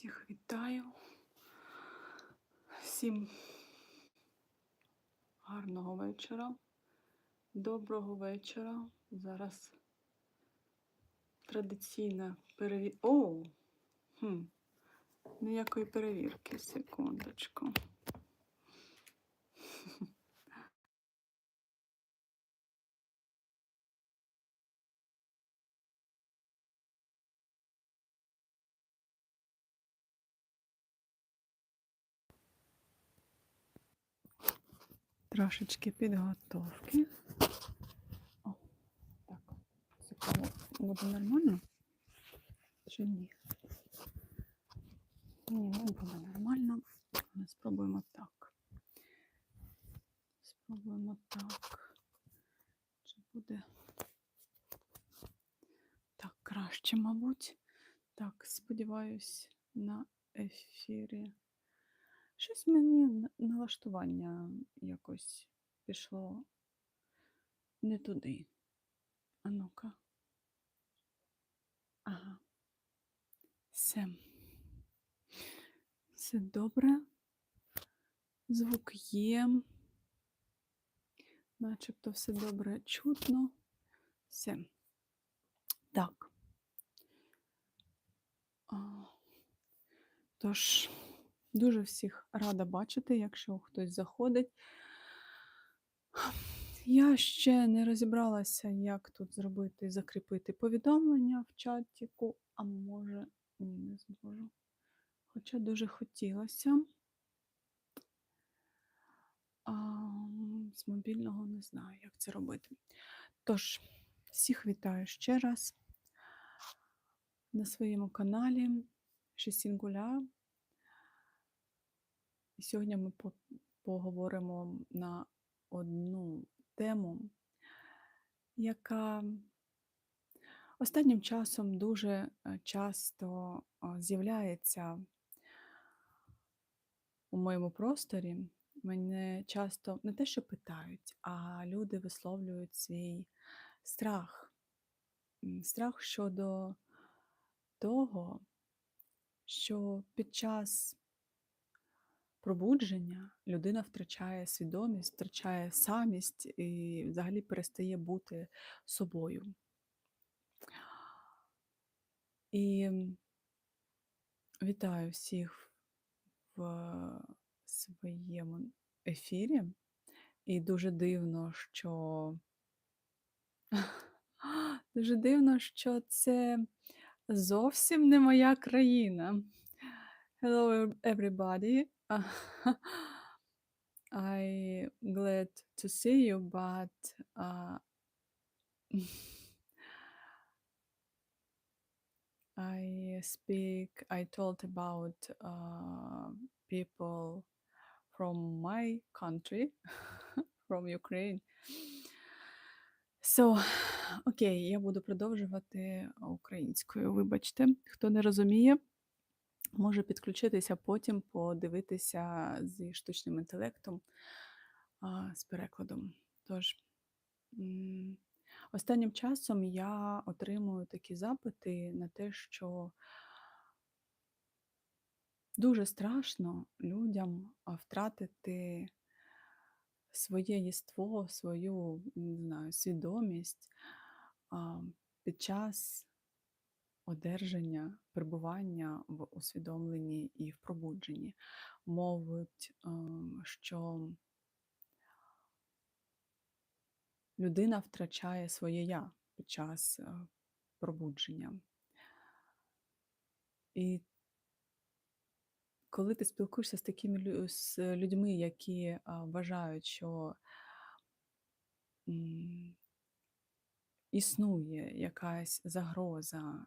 Всіх вітаю. Всім гарного вечора. Доброго вечора. Зараз традиційна перевірка. О! Хм. Ніякої перевірки. Секундочку. Трошечки підготовки. О, так. Цікаво, буде нормально? Чи ні? Ні, не буде нормально. Але спробуємо так. Спробуємо так. Чи буде так краще, мабуть. Так, сподіваюсь, на ефірі. Щось мені налаштування якось пішло не туди. А ну-ка. Ага. Все. Все добре. Звук є. Начебто все добре чутно. Все. Так. Тож, дуже всіх рада бачити, якщо хтось заходить. Я ще не розібралася, як тут зробити, закріпити повідомлення в чатіку, а може, ні, не зможу. Хоча дуже хотілося. А, з мобільного не знаю, як це робити. Тож, всіх вітаю ще раз на своєму каналі Шесінгуля. І сьогодні ми поговоримо на одну тему, яка останнім часом дуже е, часто з'являється у моєму просторі. Мене часто не те, що питають, а люди висловлюють свій страх. Страх щодо того, що під час пробудження людина втрачає свідомість, втрачає самість і взагалі перестає бути собою. І вітаю всіх в своєму ефірі. І дуже дивно, що дуже дивно, що це зовсім не моя країна. Hello, everybody. I glad to see you, but uh, I speak. I told about uh, people from my country, from Ukraine. So, окей, я буду продовжувати українською. Вибачте, хто не розуміє, Може підключитися потім, подивитися зі штучним інтелектом з перекладом. Тож, останнім часом я отримую такі запити на те, що дуже страшно людям втратити своє єство, свою не знаю, свідомість під час одержання, перебування в усвідомленні і в пробудженні. Мовить, ем, що людина втрачає своє я під час е, пробудження. І коли ти спілкуєшся з такими з людьми, які вважають, що існує якась загроза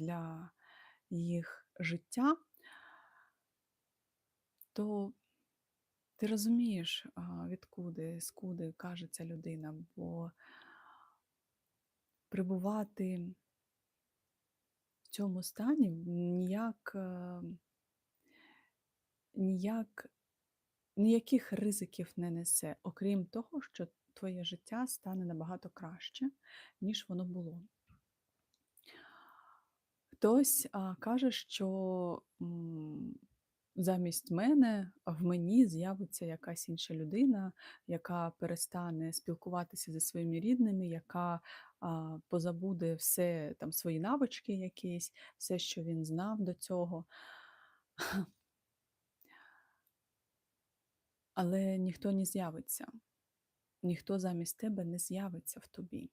для їх життя, то ти розумієш, відкуди, скуди каже ця людина, бо перебувати в цьому стані ніяк, ніяк, ніяких ризиків не несе, окрім того, що твоє життя стане набагато краще, ніж воно було. Хтось, а, каже, що, м, замість мене в мені з'явиться якась інша людина, яка перестане спілкуватися зі своїми рідними, яка, а, позабуде все там свої навички якісь, все, що він знав до цього. Але ніхто не з'явиться, ніхто замість тебе не з'явиться в тобі.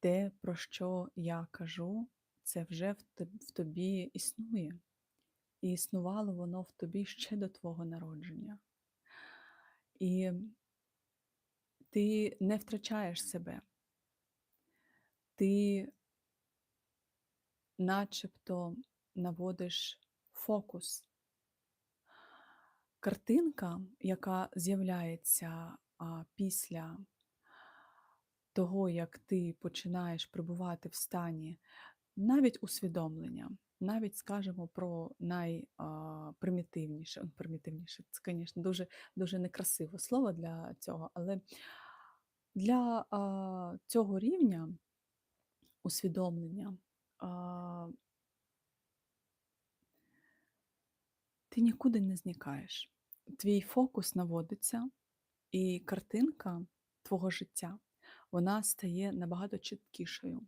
Те, про що я кажу, це вже в тобі існує, і існувало воно в тобі ще до твого народження. І ти не втрачаєш себе. Ти начебто наводиш фокус. Картинка, яка з'являється, після того, як ти починаєш перебувати в стані навіть усвідомлення, навіть скажемо про най, а, примітивніше, примітивніше, це, звісно, дуже дуже некрасиве слово для цього, але для, а, цього рівня усвідомлення, а ти нікуди не зникаєш. Твій фокус наводиться, і картинка твого життя, вона стає набагато чіткішою.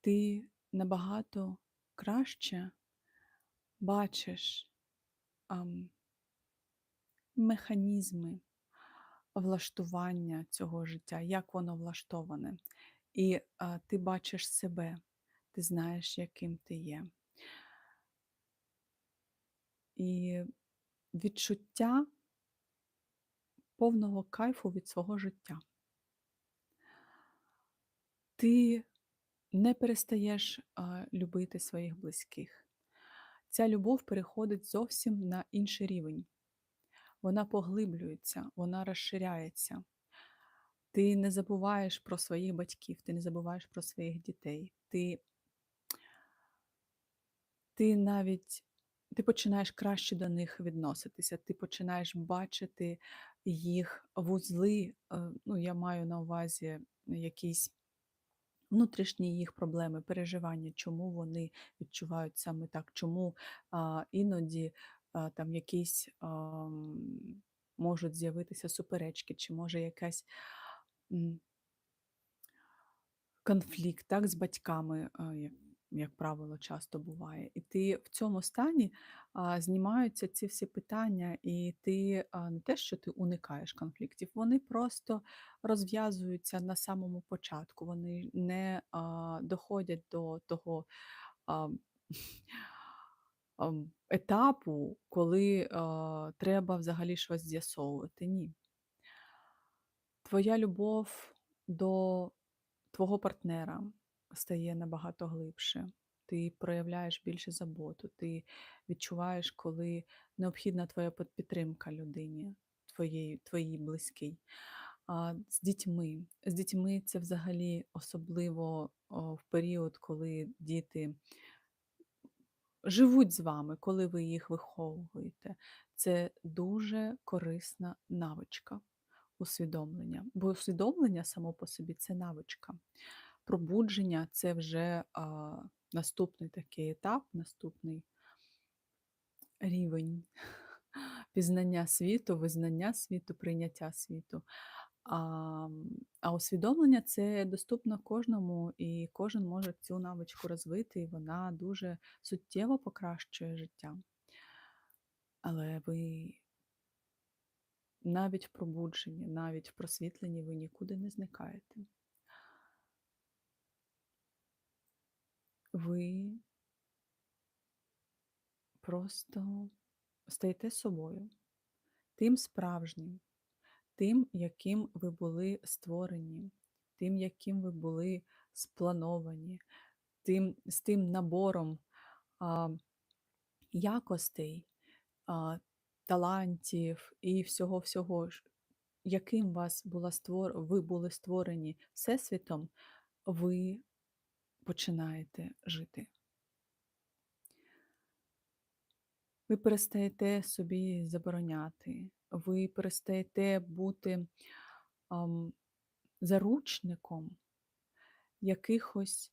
Ти набагато краще бачиш, ам, механізми влаштування цього життя, як воно влаштоване. І, а, ти бачиш себе, ти знаєш, яким ти є. І відчуття повного кайфу від свого життя. Ти не перестаєш, а, любити своїх близьких. Ця любов переходить зовсім на інший рівень. Вона поглиблюється, вона розширяється. Ти не забуваєш про своїх батьків, ти не забуваєш про своїх дітей. Ти ти навіть ти починаєш краще до них відноситися, ти починаєш бачити їх вузли, е, ну, я маю на увазі якісь внутрішні їх проблеми, переживання, чому вони відчувають саме так, чому, а, іноді, а, там якісь, а, можуть з'явитися суперечки, чи може якась, конфлікт, так, з батьками, як правило, часто буває. І ти в цьому стані, а, знімаються ці всі питання, і ти, а, не те, що ти уникаєш конфліктів, вони просто розв'язуються на самому початку. Вони не, а, доходять до того, ам, етапу, коли, а, треба взагалі щось з'ясовувати. Ні. Твоя любов до твого партнера стає набагато глибше. Ти проявляєш більше заботу, ти відчуваєш, коли необхідна твоя під підтримка людині, твоїй твоїй близькій. А з дітьми. З дітьми це взагалі особливо, в період, коли діти живуть з вами, коли ви їх виховуєте. Це дуже корисна навичка усвідомлення. Бо усвідомлення само по собі це навичка. Пробудження це вже, а, наступний такий етап, наступний рівень пізнання світу, визнання світу, прийняття світу. Ам, а усвідомлення це доступно кожному, і кожен може цю навичку розвити, і вона дуже суттєво покращує життя. Але ви навіть в пробудженні, навіть в просвітленні ви нікуди не зникаєте. Ви просто стаєте собою, тим справжнім, тим, яким ви були створені, тим, яким ви були сплановані, тим, з тим набором а, якостей, а, талантів і всього-всього, яким вас була створ... ви були створені Всесвітом, ви починаєте жити. Ви перестаєте собі забороняти, ви перестаєте бути ам, заручником якихось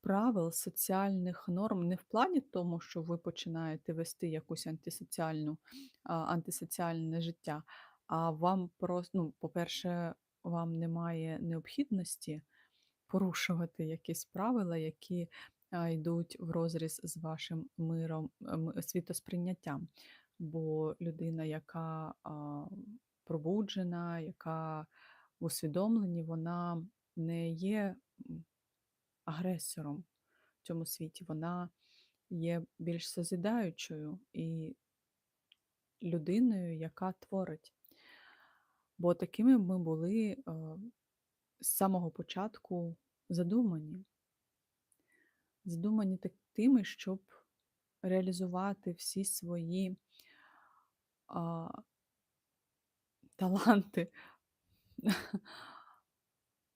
правил, соціальних норм не в плані тому, що ви починаєте вести якусь антисоціальну а, антисоціальне життя, а вам просто, ну, по-перше, вам немає необхідності порушувати якісь правила, які йдуть врозріз з вашим миром, ем, світосприйняттям. Бо людина, яка пробуджена, яка в усвідомленні, вона не є агресором в цьому світі, вона є більш созідаючою і людиною, яка творить. Бо такими ми були е, з самого початку задумані. Задумані так- тими, щоб реалізувати всі свої а, таланти,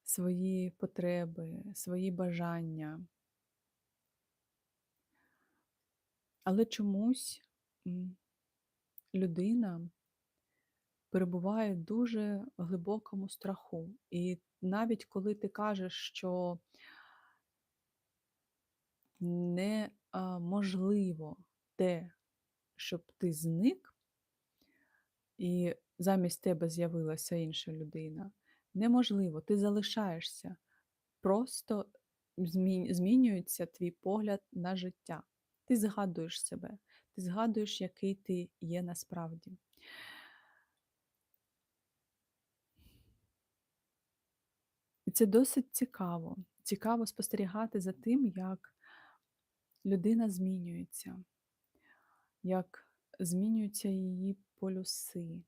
свої потреби, свої бажання. Але чомусь людина перебуває в дуже глибокому страху. І навіть коли ти кажеш, що неможливо те, щоб ти зник, і замість тебе з'явилася інша людина, неможливо, ти залишаєшся, просто змінюється твій погляд на життя. Ти згадуєш себе, ти згадуєш, який ти є насправді. Це досить цікаво. Цікаво спостерігати за тим, як людина змінюється, як змінюються її полюси.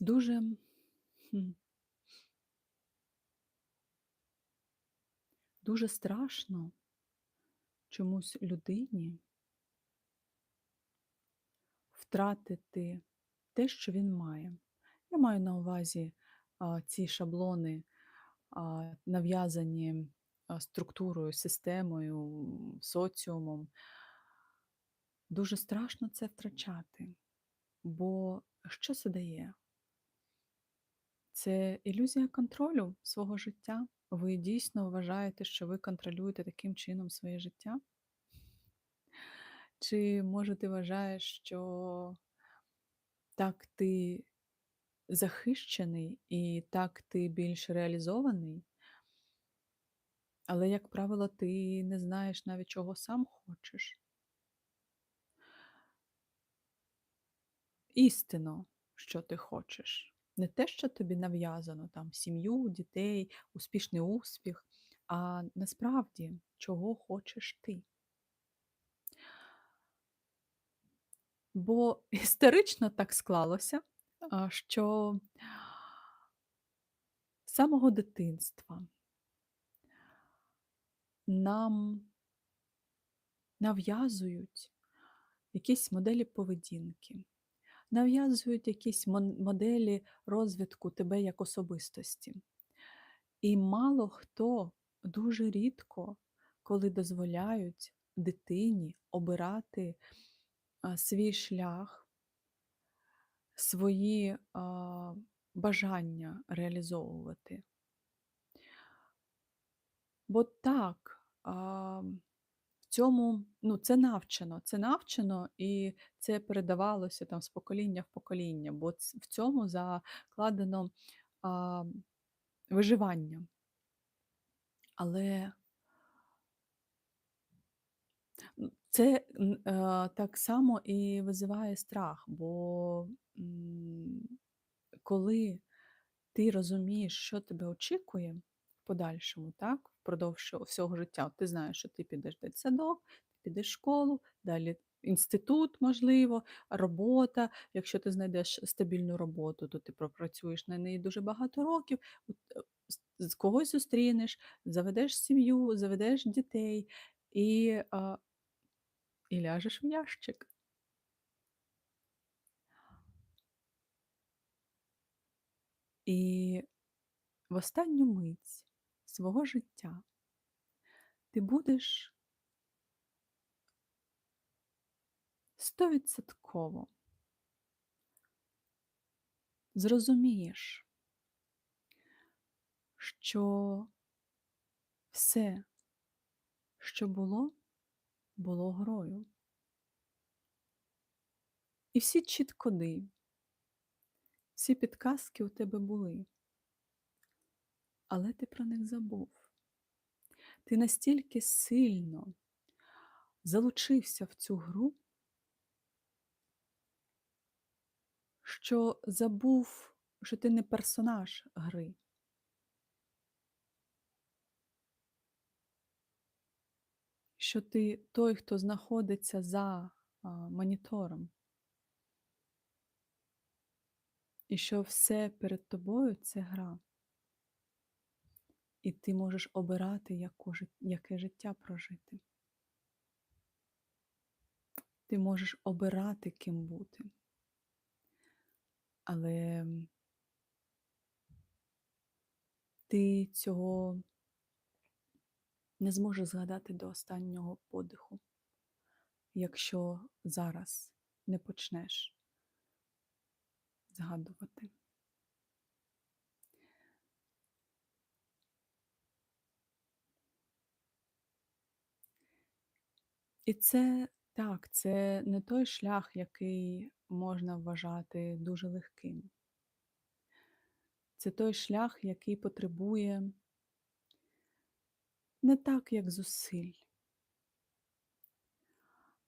Дуже дуже страшно чомусь людині втратити те, що він має. Я маю на увазі а, ці шаблони, а, нав'язані структурою, системою, соціумом. Дуже страшно це втрачати. Бо що це дає? Це ілюзія контролю свого життя. Ви дійсно вважаєте, що ви контролюєте таким чином своє життя? Чи може ти вважаєш, що так ти захищений і так ти більш реалізований, але, як правило, ти не знаєш навіть, чого сам хочеш? Істинно, що ти хочеш. Не те, що тобі нав'язано, там сім'ю, дітей, успішний успіх, а насправді, чого хочеш ти. Бо історично так склалося, що з самого дитинства нам нав'язують якісь моделі поведінки, нав'язують якісь моделі розвитку тебе як особистості. І мало хто дуже рідко, коли дозволяють дитині обирати свій шлях, свої бажання реалізовувати. Бо так, цьому ну, це навчено, це навчено і це передавалося там з покоління в покоління, бо в цьому закладено а, виживання. Але це н- е, так само і визиває страх, бо коли ти розумієш, що тебе очікує подальшому, так, впродовж всього життя, ти знаєш, що ти підеш в дитсадок, ти підеш в школу, далі інститут, можливо, робота. Якщо ти знайдеш стабільну роботу, то ти пропрацюєш на неї дуже багато років, е, з когось зустрінеш, заведеш сім'ю, заведеш дітей і, а, і ляжеш в ящик. І в останню мить свого життя ти будеш стовідсотково зрозумієш, що все, що було, було грою. І всі чіткоди, всі підказки у тебе були, але ти про них забув. Ти настільки сильно залучився в цю гру, що забув, що ти не персонаж гри. Що ти той, хто знаходиться за а, монітором. І що все перед тобою це гра. І ти можеш обирати, яку, яке життя прожити. Ти можеш обирати, ким бути. Але ти цього не зможеш згадати до останнього подиху, якщо зараз не почнеш згадувати. І це так, це не той шлях, який можна вважати дуже легким. Це той шлях, який потребує не так, як зусиль,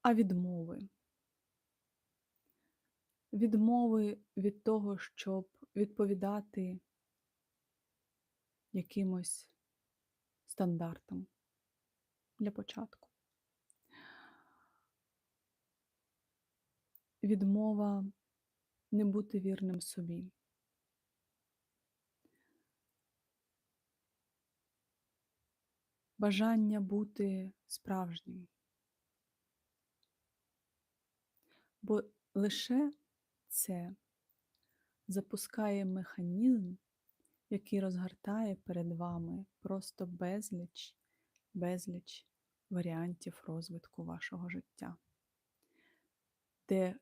а відмови. Відмови від того, щоб відповідати якимось стандартам для початку. Відмова не бути вірним собі. Бажання бути справжнім. Бо лише це запускає механізм, який розгортає перед вами просто безліч, безліч варіантів розвитку вашого життя, де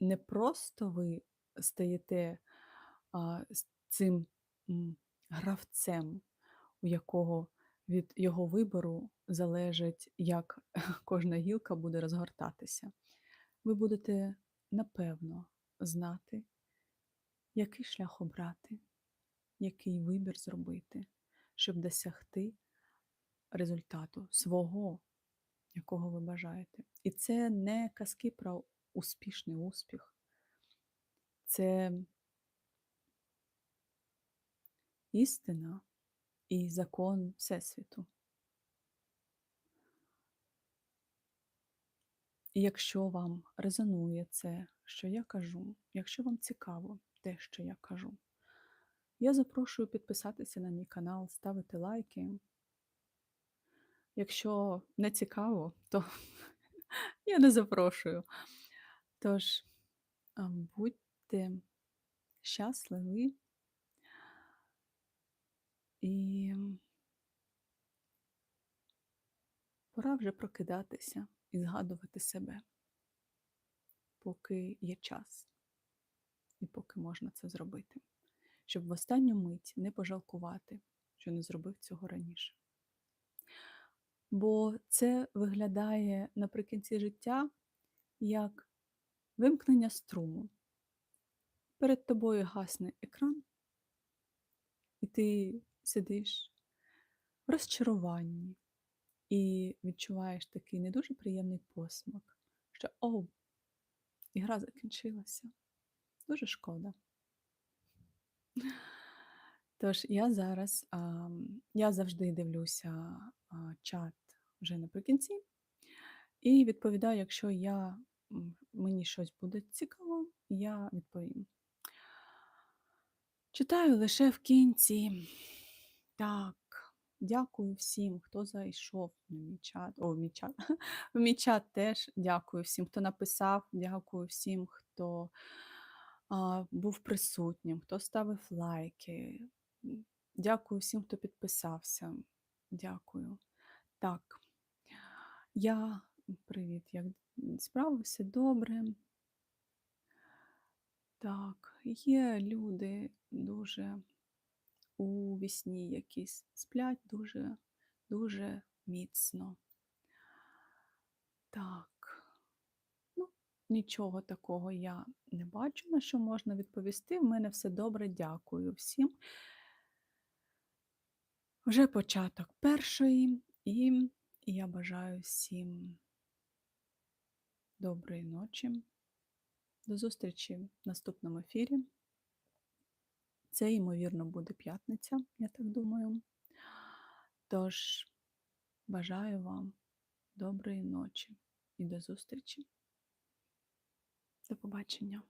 не просто ви стаєте а, цим гравцем, у якого від його вибору залежить, як кожна гілка буде розгортатися. Ви будете напевно знати, який шлях обрати, який вибір зробити, щоб досягти результату свого, якого ви бажаєте. І це не казки про успішний успіх. Це істина і закон Всесвіту. І якщо вам резонує це, що я кажу, якщо вам цікаво те, що я кажу, я запрошую підписатися на мій канал, ставити лайки. Якщо не цікаво, то я не запрошую. Тож, будьте щасливі і пора вже прокидатися і згадувати себе, поки є час і поки можна це зробити, щоб в останню мить не пожалкувати, що не зробив цього раніше. Бо це виглядає наприкінці життя як вимкнення струму. Перед тобою гасне екран, і ти сидиш в розчаруванні і відчуваєш такий не дуже приємний посмак, що о, ігра закінчилася. Дуже шкода. Тож я зараз, я завжди дивлюся чат вже наприкінці і відповідаю, якщо я, мені щось буде цікаво, я відповім. Читаю лише в кінці. Так, дякую всім, хто зайшов на мій чат. О, в мій чат. В мій чат теж дякую всім, хто написав, дякую всім, хто а, був присутнім, хто ставив лайки. Дякую всім, хто підписався. Дякую. Так, я Привіт, як справи? Все добре? Так, є люди дуже у вісні якісь сплять дуже, дуже міцно. Так, ну, нічого такого я не бачу, на що можна відповісти. В мене все добре, дякую всім. Вже початок першої, і я бажаю всім доброї ночі. До зустрічі в наступному ефірі. Це, ймовірно, буде п'ятниця, я так думаю. Тож, бажаю вам доброї ночі і до зустрічі. До побачення.